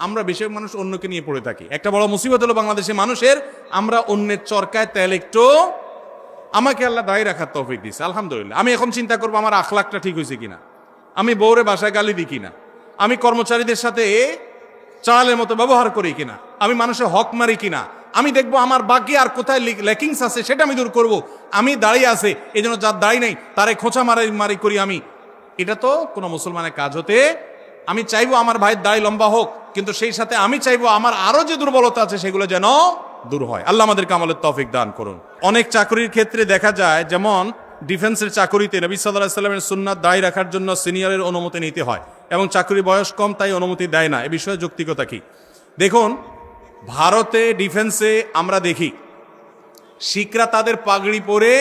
আমরা বেশিরভাগ মানুষ অন্যকে নিয়ে পড়ে থাকি। একটা বড় মুসিবত হলো বাংলাদেশের মানুষের, আমরা অন্যের চরকায় তেল একটু আমাকে আল্লাহ দায়ী রাখার তৌফিক দিছে আলহামদুলিল্লাহ। আমি এখন চিন্তা করব আমার আখলাকটা ঠিক হয়েছে কিনা। আমি বউরে বাসায় গালি দিই কিনা। আমি কর্মচারীদের সাথে চালের মতো ব্যবহার করি কিনা। আমি মানুষের হক মারি কিনা। আমি দেখব আমার বাকি আর কোথায় লেকিংস আছে সেটা আমি দূর করব। আমি দাঁড়িয়ে আছে এই জন্য যার দাঁড়িয়ে নেই, তারে খোঁচা মারি মারি করি আমি। এটা তো কোনো মুসলমানের কাজ হতে, আমি চাইব আমার ভাইয়ের দাড়ি লম্বা হোক কিন্তু সেই সাথে আমি চাইব আমার আরও যে দুর্বলতা আছে সেগুলো যেন দূর হয়। আল্লাহ আমাদেরকে আমলের তফিক দান করুন। অনেক চাকরির ক্ষেত্রে দেখা যায়, যেমন ডিফেন্সের চাকরিতে নবী সাল্লাহ সাল্লামের সুন্নাত দায় রাখার জন্য সিনিয়রের অনুমতি নিতে হয় এবং চাকরির বয়স কম, তাই অনুমতি দেয় না। এ বিষয়ে যৌক্তিকতা কি? দেখুন, ভারতে ডিফেন্সে আমরা দেখি, শিখরা তাদের পাগড়ি পরে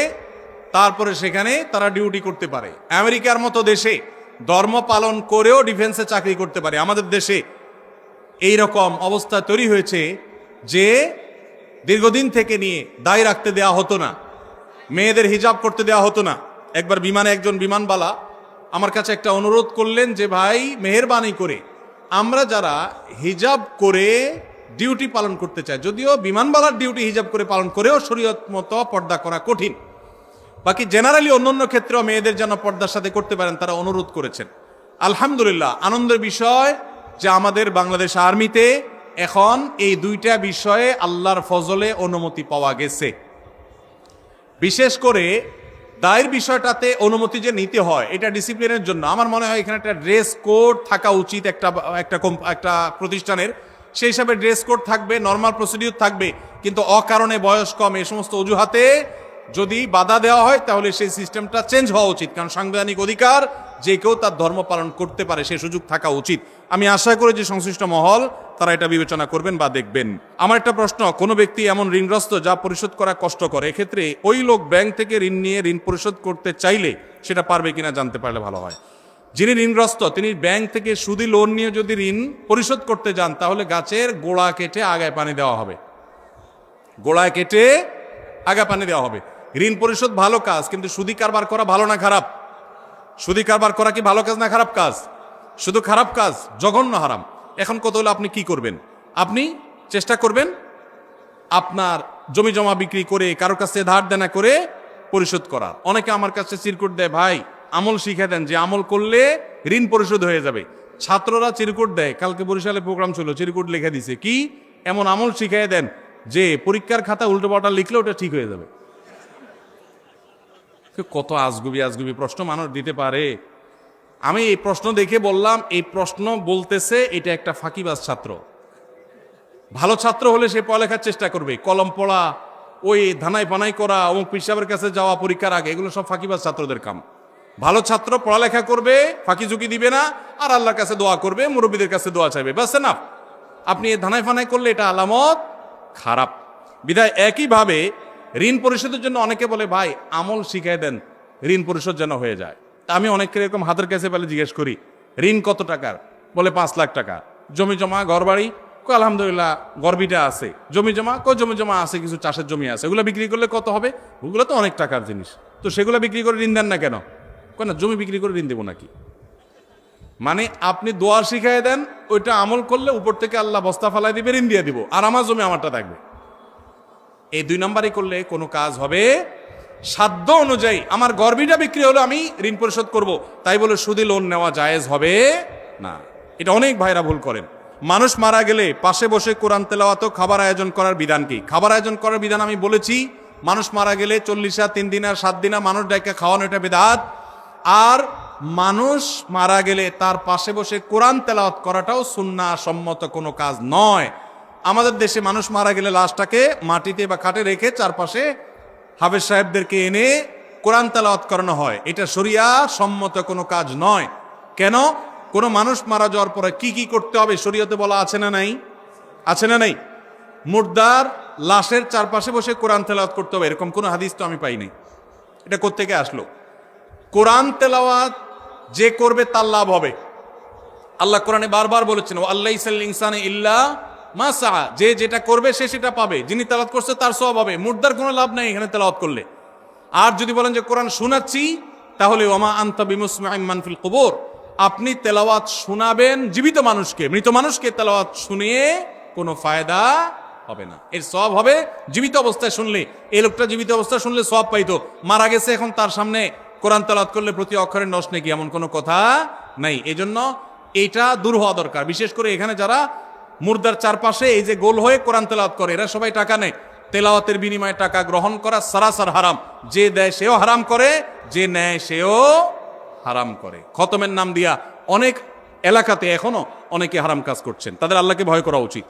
তারপরে সেখানে তারা ডিউটি করতে পারে। আমেরিকার মতো দেশে ধর্ম পালন করেও ডিফেন্সে চাকরি করতে পারে। আমাদের দেশে এই রকম অবস্থা তৈরি হয়েছে যে দীর্ঘদিন থেকে নিয়ে দায় রাখতে দেয়া হতো না। মেয়েদের হিজাব করতে দেওয়া হতো না। একবার বিমানে একজন বিমানবালা আমার কাছে একটা অনুরোধ করলেন যে, ভাই, মেহরবানি করে আমরা যারা হিজাব করে ডিউটি পালন করতে চাই, যদিও বিমানবালার ডিউটি হিজাব করে পালন করেও শরীয়ত মতো পর্দা করা কঠিন। বাকি জেনারেলি অন্যান্য ক্ষেত্রেও মেয়েদের যেন পর্দার সাথে করতে পারেন, তারা অনুরোধ করেছেন। আলহামদুলিল্লাহ, আনন্দের বিষয় যে আমাদের বাংলাদেশ আর্মিতে এখন এই দুইটা বিষয়ে আল্লাহর ফজলে অনুমতি পাওয়া গেছে। বিশেষ করে দায়ের বিষয়টাতে অনুমতি যে নিতে হয়, এটা ডিসিপ্লিনের জন্য। আমার মনে হয় এখানে একটা ড্রেস কোড থাকা উচিত একটা একটা একটা প্রতিষ্ঠানের। সেই হিসাবে ড্রেস কোড থাকবে নর্মাল প্রসিডিউর থাকবে, কিন্তু অকারণে বয়স কম, এই সমস্ত অজুহাতে যদি বাধা দেওয়া হয়, তাহলে সেই সিস্টেমটা চেঞ্জ হওয়া উচিত। কারণ সাংবিধানিক অধিকার যে কেউ তার ধর্ম পালন করতে পারে, সে সুযোগ থাকা উচিত। আমি আশা করি যে সংশ্লিষ্ট মহল তারা এটা বিবেচনা করবেন বা দেখবেন। আমার একটা প্রশ্ন, কোনো ব্যক্তি এমন ঋণগ্রস্ত যা পরিশোধ করা কষ্টকর এক্ষেত্রে ওই লোক ব্যাংক থেকে ঋণ নিয়ে ঋণ পরিশোধ করতে চাইলে সেটা পারবে কিনা জানতে পারলে ভালো হয়। যিনি ঋণগ্রস্ত, তিনি ব্যাংক থেকে সুদি লোন নিয়ে যদি ঋণ পরিশোধ করতে যান, তাহলে গাছের গোড়া কেটে আগায় পানি দেওয়া হবে। গোড়ায় কেটে আগা পানি দেওয়া হবে। ঋণ পরিশোধ ভালো কাজ, কিন্তু সুদি কারবার করা ভালো না খারাপ? সুদি কারবার করা কি ভালো কাজ না খারাপ কাজ? শুধু খারাপ কাজ, জঘন্য হারাম। এখন কত হলে আপনি কি করবেন? আপনি চেষ্টা করবেন আপনার জমি জমা বিক্রি করে কারোর কাছে ধার দেনা করে পরিশোধ করার। অনেকে আমার কাছে চিরকুট দেয়, ভাই, আমল শিখে দেন যে আমল করলে ঋণ পরিশোধ হয়ে যাবে। ছাত্ররা চিরকুট দেয়, কালকে বরিশালে প্রোগ্রাম ছিল, চিরকুট লিখে দিছে। কি? এমন আমল শিখিয়ে দেন যে পরীক্ষার খাতা উল্টো পাল্টা লিখলে ওটা ঠিক হয়ে যাবে। কত আজগুবি আজগুবি প্রশ্ন মানুষ দিতে পারে। আমি এই প্রশ্ন দেখে বললাম, এই প্রশ্ন বলতেছে, এটা একটা ফাঁকিবাজ ছাত্র। ভালো ছাত্র হলে সে পড়ালেখার চেষ্টা করবে, কলম পড়া, ওই ধানাই পানাই করা, অমুক পিসাবের কাছে যাওয়া, পরীক্ষার আগে, এগুলো সব ফাঁকিবাজ ছাত্রদের কাম। ভালো ছাত্র পড়ালেখা করবে, ফাঁকি ঝুঁকি দিবে না, আর আল্লাহর কাছে দোয়া করবে, মুরব্বীদের কাছে দোয়া চাইবে। বাস না আপনি ধানাই ফানাই করলে এটা আলামত খারাপ। বিধায় একইভাবে ঋণ পরিশোধের জন্য অনেকে বলে, ভাই, আমল শিখাই দেন, ঋণ পরিশোধ যেন হয়ে যায়। আমি অনেকের এরকম হাতের কাছে পেলে জিজ্ঞেস করি, ঋণ কত টাকার? বলে, পাঁচ লাখ টাকা। জমি জমা ঘর বাড়ি কো, আলহামদুলিল্লাহ, গর্বিটা আছে। জমি জমা, কো, জমি জমা আছে, কিছু চাষের জমি আছে। ওগুলো বিক্রি করলে কত হবে? ওগুলো তো অনেক টাকার জিনিস। তো সেগুলো বিক্রি করে ঋণ দেন না কেন? কেন জমি বিক্রি করে ঋণ দেবো নাকি? মানে আপনি দোয়া শিখাই দেন, ওইটা আমল করলে উপর থেকে আল্লাহ বস্তা ফালাই দিবে, ঋণ দিয়ে দিব, আর আমার জমি আমারটা থাকবে। এই দুই নম্বরই করলে কোনো কাজ হবে? সাধ্য অনুযায়ী। আমার গর্বিটা বিক্রি হলো আমি ঋণ পরিশোধ করব। তাই বলে সুদি লোন নেওয়া জায়েজ হবে? না। এটা অনেক ভাইরা ভুল করেন। মানুষ মারা গেলে পাশে বসে কোরআন তেলাওয়াত খাবার আয়োজন করার বিধান কি? খাবার আয়োজন করার বিধান আমি বলেছি, মানুষ মারা গেলে চল্লিশা তিন দিনা সাত দিনা মানুষ ডাইকা খাওয়ানো এটা বিধাত আর মানুষ মারা গেলে তার পাশে বসে কোরআন তেলাওয়াত করাটাও সুন্না সম্মত কোনো কাজ নয়। আমাদের দেশে মানুষ মারা গেলে লাশটাকে মাটিতে বা খাটে রেখে চারপাশে হাফেজ সাহেবদেরকে এনে কোরআন তেলাওয়াত করানো হয়। এটা শরিয়া সম্মত কোনো কাজ নয়। কেন? কোনো মানুষ মারা যাওয়ার পরে কি কি করতে হবে শরীয়তে বলা আছে না নাই? আছে না নাই? মুর্দার লাশের চারপাশে বসে কোরআন তেলাওয়াত করতে হবে। এরকম কোনো হাদিস তো আমি পাইনি। এটা কোত্থেকে আসলো? কোরআন তেলাওয়াত যে করবে তার লাভ হবে। আল্লাহ কোরআনে বারবার বলেছেন আল্লাহ ইনসানে ইল্লা মাসা যে যেটা করবে সে সেটা পাবে। যিনি তেলাওয়াত করছে তার সব হবে। মুর্দার কোনো লাভ নাই এখানে তেলাওয়াত করলে। আর যদি বলেন যে কোরআন শোনাচ্ছি, তাহলে ওমা আন্তা বিমুসমাইমান ফিল কবর। আপনি তেলাওয়াত শোনাবেন জীবিত মানুষকে। মৃত মানুষকে তেলাওয়াত শুনিয়ে কোনো ফায়দা হবে না। এর সব হবে জীবিত অবস্থায় শুনলে। এই লোকটা জীবিত অবস্থায় শুনলে সব পাইতো। মারা গেছে এখন তার সামনে। কোরআন তেলাওয়াত করলে প্রতি অক্ষরের নষ্ট নাকি এমন কোনো কথা নাই। এজন্য এইটা দূর হওয়া দরকার। বিশেষ করে এখানে যারা মুর্দার চারপাশে এই যে গোল হয়ে কোরআন তেলাওয়াত করে, এরা সবাই টাকা নেয়। তেলাওয়াতের বিনিময়ে টাকা গ্রহণ করা সারাসার হারাম। যে দেয় সেও হারাম করে, যে নেয় সেও হারাম করে। খতমের নাম দিয়া অনেক এলাকাতে এখনও অনেকে হারাম কাজ করছেন। তাদের আল্লাহকে ভয় করা উচিত।